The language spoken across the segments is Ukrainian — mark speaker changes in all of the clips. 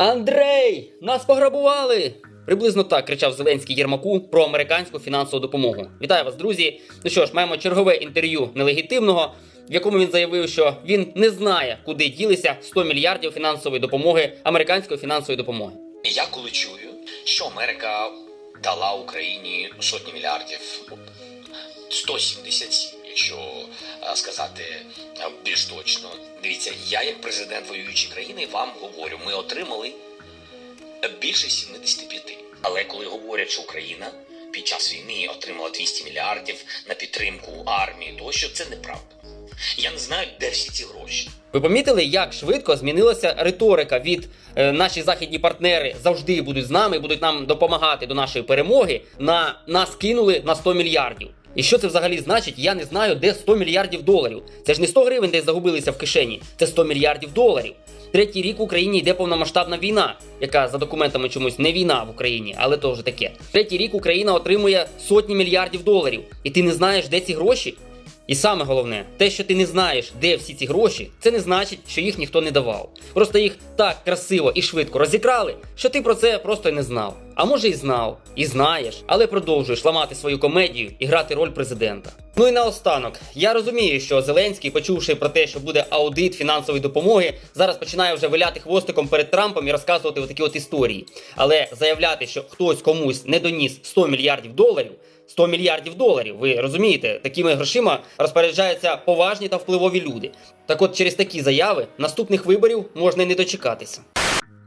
Speaker 1: Андрей, нас пограбували! Приблизно так кричав Зеленський Єрмаку про американську фінансову допомогу. Вітаю вас, друзі. Ну що ж, маємо чергове інтерв'ю нелегітимного, в якому він заявив, що він не знає, куди ділися 100 мільярдів фінансової допомоги, американської фінансової допомоги.
Speaker 2: Я коли чую, що Америка дала Україні сотні мільярдів, 177, е, сказати більш точно. Дивіться, я як президент воюючої країни вам говорю, ми отримали більше 75. Але коли говорять, що Україна під час війни отримала 200 мільярдів на підтримку армії, тощо це неправда. Я не знаю, де всі ці гроші.
Speaker 1: Ви помітили, як швидко змінилася риторика від е, наші західні партнери завжди будуть з нами, будуть нам допомагати до нашої перемоги. На нас кинули на 100 мільярдів. І що це взагалі значить? Я не знаю, де 100 мільярдів доларів. Це ж не 100 гривень, десь загубилися в кишені. Це 100 мільярдів доларів. Третій рік в Україні йде повномасштабна війна, яка за документами чомусь не війна в Україні, але то вже таке. Третій рік Україна отримує сотні мільярдів доларів, і ти не знаєш, де ці гроші. І саме головне, те, що ти не знаєш, де всі ці гроші, це не значить, що їх ніхто не давав. Просто їх так красиво і швидко розікрали, що ти про це просто не знав. А може й знав, і знаєш, але продовжуєш ламати свою комедію і грати роль президента. Ну і наостанок, я розумію, що Зеленський, почувши про те, що буде аудит фінансової допомоги, зараз починає вже виляти хвостиком перед Трампом і розказувати отакі от історії. Але заявляти, що хтось комусь не доніс 100 мільярдів доларів. 100 мільярдів доларів. Ви розумієте, такими грошима розпоряджаються поважні та впливові люди. Так от через такі заяви наступних виборів можна й не дочекатися.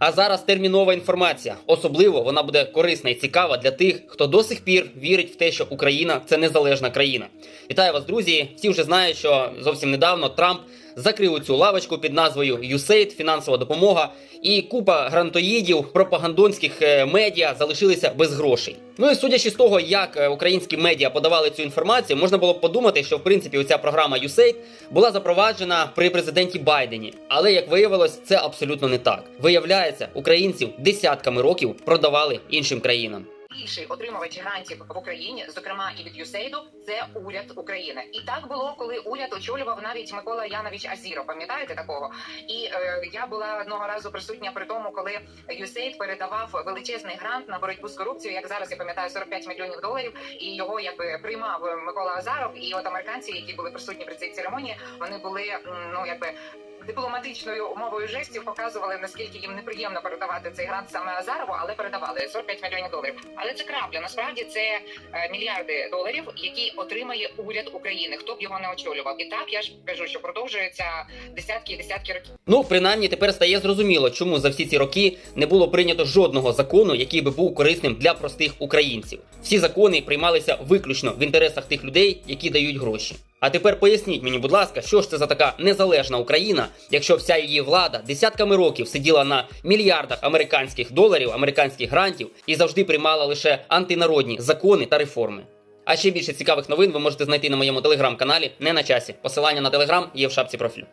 Speaker 1: А зараз термінова інформація. Особливо вона буде корисна і цікава для тих, хто до сих пір вірить в те, що Україна це незалежна країна. Вітаю вас, друзі! Всі вже знають, що зовсім недавно Трамп закрив цю лавочку під назвою USAID, фінансова допомога, і купа грантоїдів, пропагандонських е, медіа залишилися без грошей. Ну і судячи з того, як е, українські медіа подавали цю інформацію, можна було б подумати, що в принципі оця програма USAID була запроваджена при президенті Байдені. Але як виявилось, це абсолютно не так. Виявляється, українців десятками років продавали іншим країнам.
Speaker 3: Більший отримувач грантів в Україні, зокрема і від USAID, це уряд України. І так було, коли уряд очолював навіть Микола Янович Азіров. Пам'ятаєте такого? І е, я була одного разу присутня при тому, коли USAID передавав величезний грант на боротьбу з корупцією. Як зараз я пам'ятаю, 45 мільйонів доларів. І його якби приймав Микола Азаров. І от американці, які були присутні при цій церемонії, вони були ну якби. Дипломатичною мовою жестів показували наскільки їм неприємно передавати цей грант саме Азарову, але передавали 45 мільйонів доларів. Але це крапля. Насправді це е, мільярди доларів, які отримає уряд України. Хто б його не очолював, і так я ж кажу, що продовжується десятки і десятки років.
Speaker 1: Ну, принаймні, тепер стає зрозуміло, чому за всі ці роки не було прийнято жодного закону, який би був корисним для простих українців. Всі закони приймалися виключно в інтересах тих людей, які дають гроші. А тепер поясніть мені, будь ласка, що ж це за така незалежна Україна, якщо вся її влада десятками років сиділа на мільярдах американських доларів, американських грантів і завжди приймала лише антинародні закони та реформи. А ще більше цікавих новин ви можете знайти на моєму телеграм-каналі не на часі. Посилання на телеграм є в шапці профілю.